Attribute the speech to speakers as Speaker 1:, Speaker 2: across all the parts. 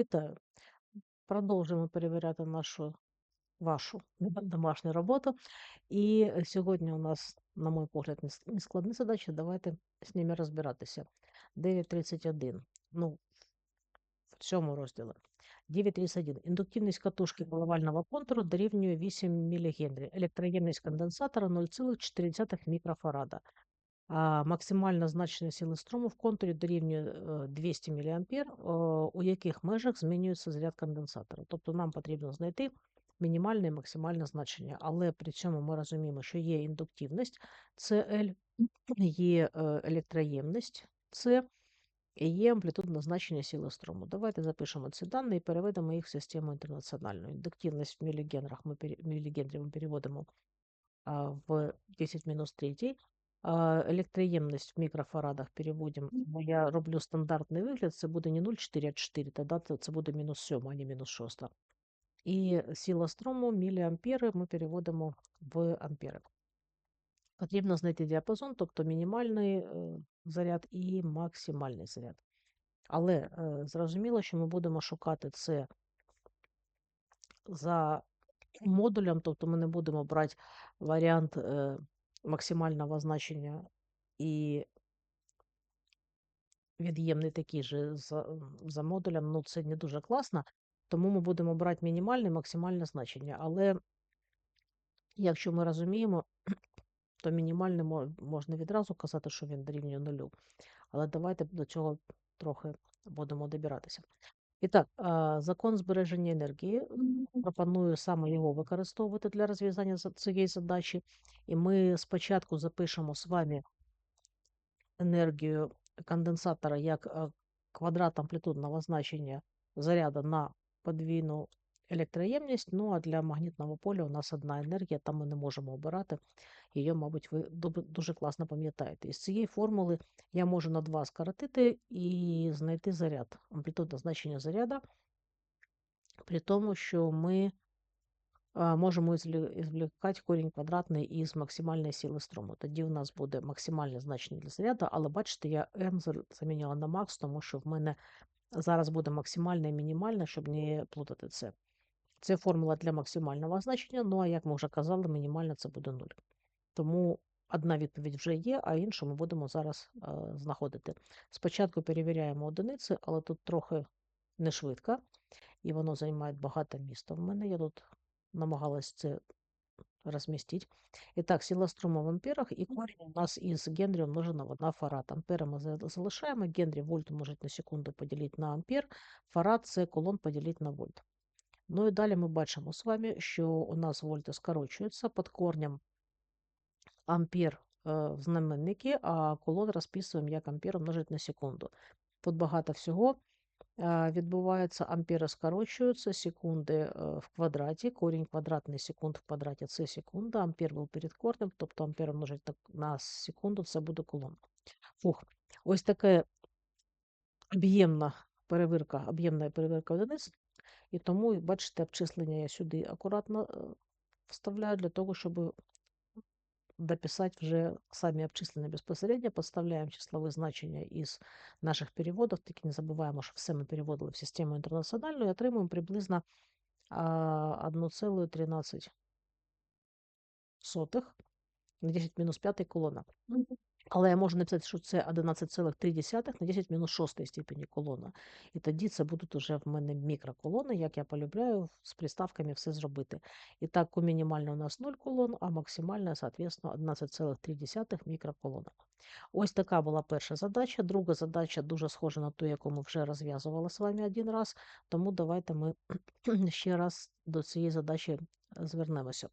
Speaker 1: Вітаю! Продовжуємо перевіряти нашу вашу домашню роботу. І е, сьогодні у нас, на мой погляд, не с- не складні задачі. Давайте з ними розбиратися. 9.31. Ну, в цьому розділі. 9.31. Індуктивність катушки коливального контуру дорівнює 8 мілігенрі. Електроємність конденсатора 0,4 мікрофарада. А максимальне значення сили струму в контурі дорівнює е, 200 мА, у яких межах змінюється заряд конденсатора. Тобто нам потрібно знайти мінімальне і максимальне значення, але при цьому ми розуміємо, що є індуктивність CL, є е, електроємність С і є амплітудне значення сили струму. Давайте запишемо ці дані і переведемо їх в систему інтернаціональну. Індуктивність в мілігенрах ми, пере- ми переводимо в 10 мінус 3. А, Електроємність в мікрофарадах переводимо. бо Я роблю стандартний вигляд, це буде не 0,4, а 4, тоді це- буде мінус 7, а не мінус 6. І сила струму міліампери ми переводимо в ампери. Потрібно знайти діапазон, тобто мінімальний е, заряд і максимальний заряд. Але е, зрозуміло, що ми будемо шукати це за модулем, тобто ми не будемо брати варіант е, максимального значення і від'ємний такий же за, за модулем. Ну, це не дуже класно, тому ми будемо брати мінімальне, максимальне значення. Але якщо ми розуміємо, то мінімальне можна відразу казати, що він дорівнює нулю. Але давайте до цього трохи будемо добиратися. І так, закон збереження енергії. Пропоную саме його використовувати для розв'язання цієї задачі. І ми спочатку запишемо з вами енергію конденсатора як квадрат амплітудного значення заряду на подвійну електроємність. Ну а для магнітного поля у нас одна енергія, там ми не можемо обирати. Її, мабуть, ви дуже класно пам'ятаєте. Із цієї формули я можу на 2 скоротити і знайти заряд, амплітудне значення заряду, при тому, що ми можемо извлекати корінь квадратний із максимальної сили струму. Тоді у нас буде максимальне значення для заряду, але бачите, я m за- замінила на макс, тому що в мене зараз буде максимальне і мінімальне, щоб не плутати це. Це формула для максимального значення, ну а як ми вже казали, мінімальне це буде 0. Тому одна відповідь вже є, а іншу ми будемо зараз е, знаходити. Спочатку перевіряємо одиниці, але тут трохи не швидко, і воно займає багато міста. В мене я тут намагалась це розмістити. І так, сила струму в амперах, і корінь у нас із Генрі умножено на фарад. Ампери ми залишаємо, Генрі вольт умножить на секунду поділити на ампер, фарад це колон поділити на вольт. Ну і далі ми бачимо з вами, що у нас вольти скорочуються під корнем ампер е, в знаменники, а колон розписуємо як ампер умножить на секунду. Тут багато всього відбувається, ампери скорочуються, секунди е, в квадраті, корінь квадратний секунд в квадраті це секунда, ампер був перед корнем, тобто ампер умножить на, секунду, це буде колон. Фух, ось таке об'ємна перевірка, об'ємна перевірка одиниць, і тому, бачите, обчислення я сюди акуратно е, вставляю для того, щоб дописать вже сами обчислення безпосередньо, подставляємо числові значення із наших переводів, тільки не забуваємо, що все ми переводили в систему інтернаціональну і отримуємо приблизно а, 1,13 на 10 мінус 5 колона. Але я можу написати, що це 11,3 на 10 мінус 6 степені колона. І тоді це будуть уже в мене мікроколони, як я полюбляю з приставками все зробити. І так, у мінімально у нас 0 колон, а максимально, соответственно, 11,3 мікроколона. Ось така була перша задача. Друга задача дуже схожа на ту, яку ми вже розв'язували з вами один раз. Тому давайте ми ще раз до цієї задачі звернемося.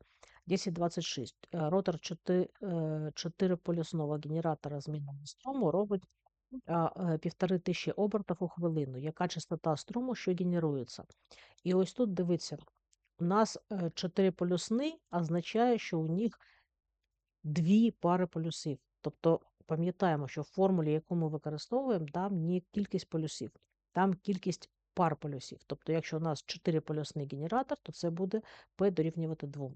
Speaker 1: 1026. Е, Ротор 4 полюсного генератора змінного струму робить е, півтори тисячі обертів у хвилину. Яка частота струму, що генерується? І ось тут дивіться, у нас 4 полюсни означає, що у них дві пари полюсів. Тобто пам'ятаємо, що в формулі, яку ми використовуємо, там не кількість полюсів, там кількість пар полюсів. Тобто, якщо у нас 4 полюсний генератор, то це буде P дорівнювати 2.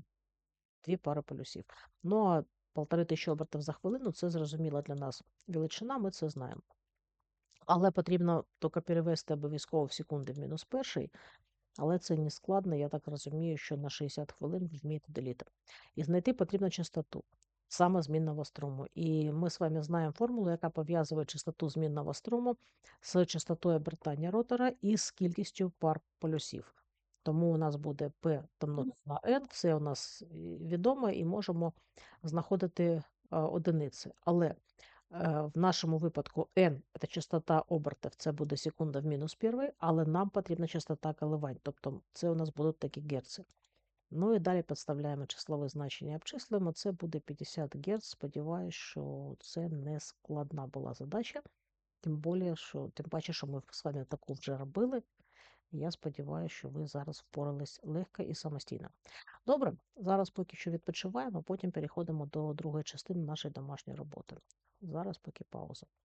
Speaker 1: Дві пари полюсів. Ну а полтори тисячі обертів за хвилину це зрозуміла для нас величина, ми це знаємо. Але потрібно тільки перевести обов'язково в секунди в мінус перший, але це не складно, я так розумію, що на 60 хвилин ви вмієте деліти. І знайти потрібно частоту саме змінного струму. І ми з вами знаємо формулу, яка пов'язує частоту змінного струму з частотою обертання ротора і з кількістю пар полюсів. Тому у нас буде P помножити на N, все у нас е, відомо і можемо знаходити а, одиниці. Але е, в нашому випадку n – це частота обертів, це буде секунда в мінус перший, але нам потрібна частота коливань, тобто це у нас будуть такі герци. Ну і далі підставляємо числове значення, обчислюємо, це буде 50 Гц. Сподіваюсь, що це не складна була задача. Тим більше, що, тим паче, що ми з вами таку вже робили. Я сподіваюся, що ви зараз впорались легко і самостійно. Добре, зараз поки що відпочиваємо, потім переходимо до другої частини нашої домашньої роботи. Зараз поки пауза.